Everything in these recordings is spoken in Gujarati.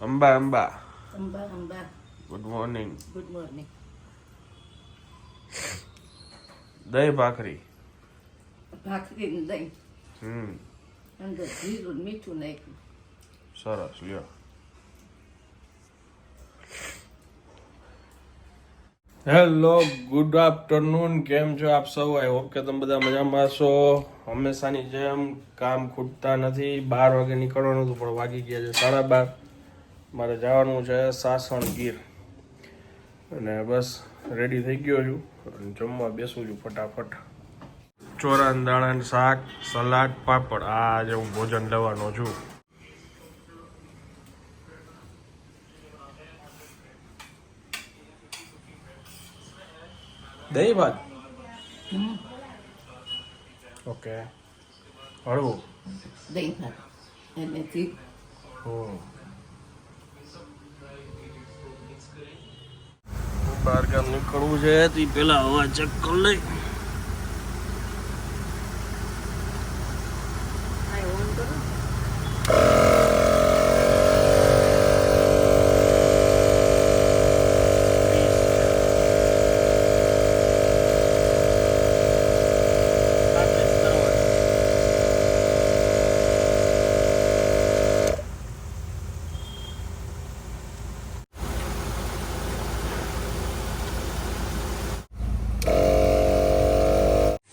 Amba Amba Amba Amba good morning good morning દહીં ભાખરી ભાખરી ને દહીં હમ અંદર જીરું મીઠું નાખ્યું સરસ લ્યો હેલો ગુડ આફ્ટરનૂન કેમ છો આપ સૌ આઈ હોપ કે તમે બધા મજામાં છો હંમેશાની જેમ કામ ખૂટતા નથી બાર વાગે નીકળવાનું હતું પણ વાગી ગયા છે સાડા બાર મારે જવાનું છે સાસણ ગીર. અને બસ રેડી થઈ ગયો છું. અને જમવા બેસું છું ફટાફટ. ચોરાન દાણાનું શાક સલાડ પાપડ. આ આજે હું ભોજન લેવાનો છું. દહીં ભાત? ઓકે. હળવું. દહીં ભાત. અને હમ. બહાર ગામ નીકળવું છે તે પેલા હવા ચેક કરી લઈ.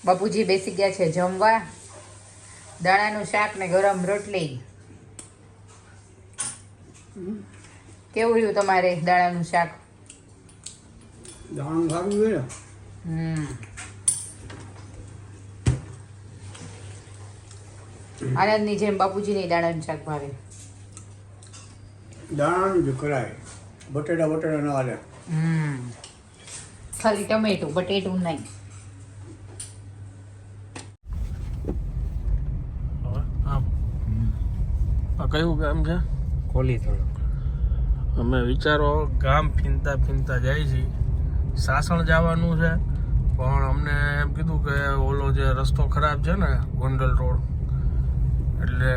બાપુજી બેસી ગયા છે જમવા. દાણાનું શાક ને ગરમ રોટલી. કેવું રહ્યું તમારે દાણાનું શાક? દાણ શાક ને હમ. આનંદની જેમ બાપુજીની દાણાનું શાક ભાવે. દાણાનું જ કરાય. બટેટા બટેટા ના હાલે. હમ. ખાલી ટમેટું બટેટું નહીં. આ કયું ગામ છે? ખોલી થોડું. અમે વિચારો ગામ ફીનતા ફીનતા જાય છે. સાસણ જવાનું છે પણ અમને એમ કીધું કે ઓલો જે રસ્તો ખરાબ છે ને ગોંડલ રોડ એટલે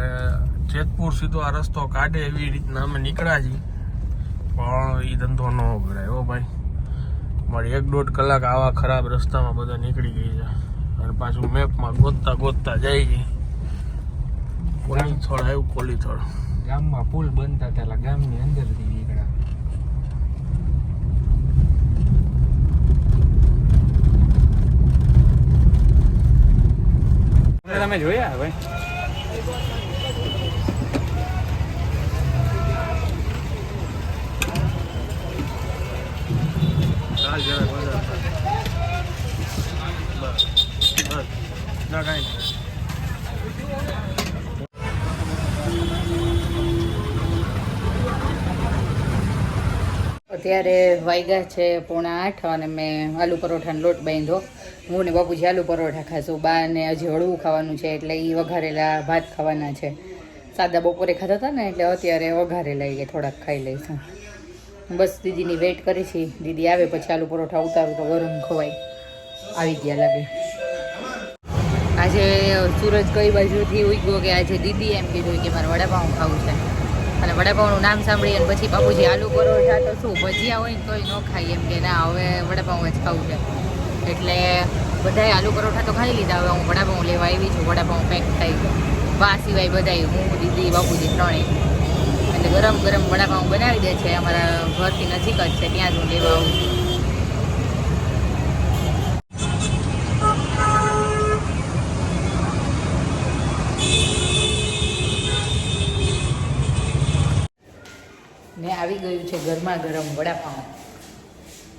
જેતપુર સીધો આ રસ્તો કાઢે એવી રીતના અમે નીકળ્યા છીએ. પણ એ ધંધો ન ઉભરાય હો ભાઈ. મારી એક દોઢ કલાક આવા ખરાબ રસ્તામાં બધા નીકળી ગઈ છે. અને પાછું મેપમાં ગોતતા ગોતતા જાય છે. કોલીથોડ આવ્યું કોલીથળ ગામમાં પુલ બનતા હતા ગામની અંદરથી નીકળ્યા. તમે જોયા હવે? ના કાંઈ અત્યારે વાગ્યા છે પોણા આઠ અને મેં આલુ પરોઠાનો લોટ બાંધ્યો. હું ને બાપુજી આલુ પરોઠા ખાશું. બા ને હજી હળવું ખાવાનું છે એટલે એ વઘારેલા ભાત ખાવાના છે. સાદા બપોરે ખાતા હતા ને એટલે અત્યારે વઘારેલા એ થોડાક ખાઈ લઈશું. બસ દીદીની વેઇટ કરી છે. દીદી આવે પછી આલુ પરોઠા ઉતારું તો ગરમ ખવાય. આવી ગયા લાગે. આજે સૂરજ કઈ બાજુથી ઉગ્યો કે આજે દીદી એમ કીધું કે મારે વડાપાઉં ખાવું છે. અને વડાપાઉંનું નામ સાંભળી અને પછી બાપુજી આલુ પરોઠા તો શું, ભજીયા હોય ને તોય ન ખાય એમ કે ના, હવે વડાપાઉં જ ખાવું છે. એટલે બધાએ આલુ પરોઠા તો ખાઈ લીધા, હવે હું વડાપાઉં લેવા આવી છું, વડાપાઉં પેક થાય બા સિવાય બધાય હું, દીદી, બાપુજી ત્રણેય. એટલે ગરમ ગરમ વડાપાઉં બનાવી દે છે, અમારા ઘરથી નજીક જ છે, ત્યાં જ હું લેવા આવું ને આવી ગયું છે ગરમા ગરમ વડાપાઉં.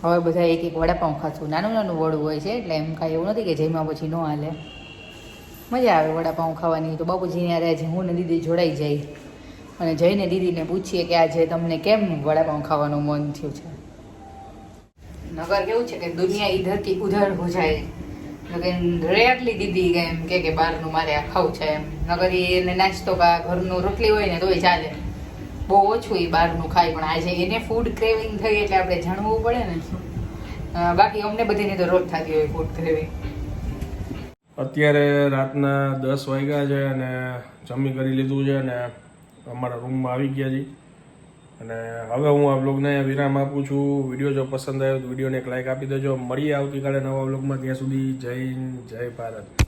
હવે બધા એક એક વડાપાઉં ખાશું. નાનું નાનું વડું હોય છે, એટલે એમ કાંઈ એવું નથી કે જેમાં પછી ન હાલે. મજા આવે વડાપાઉં ખાવાની. તો બાપુજીને યારે આજે હું ને દીદી જોડાઈ જાય. અને જઈને દીદીને પૂછીએ કે આજે તમને કેમ વડાપાઉં ખાવાનું મન થયું છે? નગર કેવું છે કે દુનિયા ઈધર કી ઉધર હો જાય. લેકિન રેરલી દીદી એમ કે બહારનું મારે આ ખાવું છે એમ. નગર એને નાસ્તો કા ઘરનું રોટલી હોય ને તોય ચાલે. બહુ ઓછું એ બહારનું ખાય, પણ આજે એને ફૂડ ક્રેવિંગ થઈ એટલે આપણે જાણવું પડે ને. બાકી અમને બધીને તો રોજ થતી હોય ફૂડ ક્રેવિંગ અત્યારે રાતના દસ વાગ્યા છે અને જમી કરી લીધું છે અને અમારા રૂમમાં આવી ગયા છે અને હવે હું આ બ્લોગને વિરામ આપું છું. વીડિયો જો પસંદ આવ્યો તો વિડીયોને એક લાઇક આપી દેજો. મળીએ આવતીકાલે નવા બ્લોગમાં ત્યાં સુધી જય જય ભારત.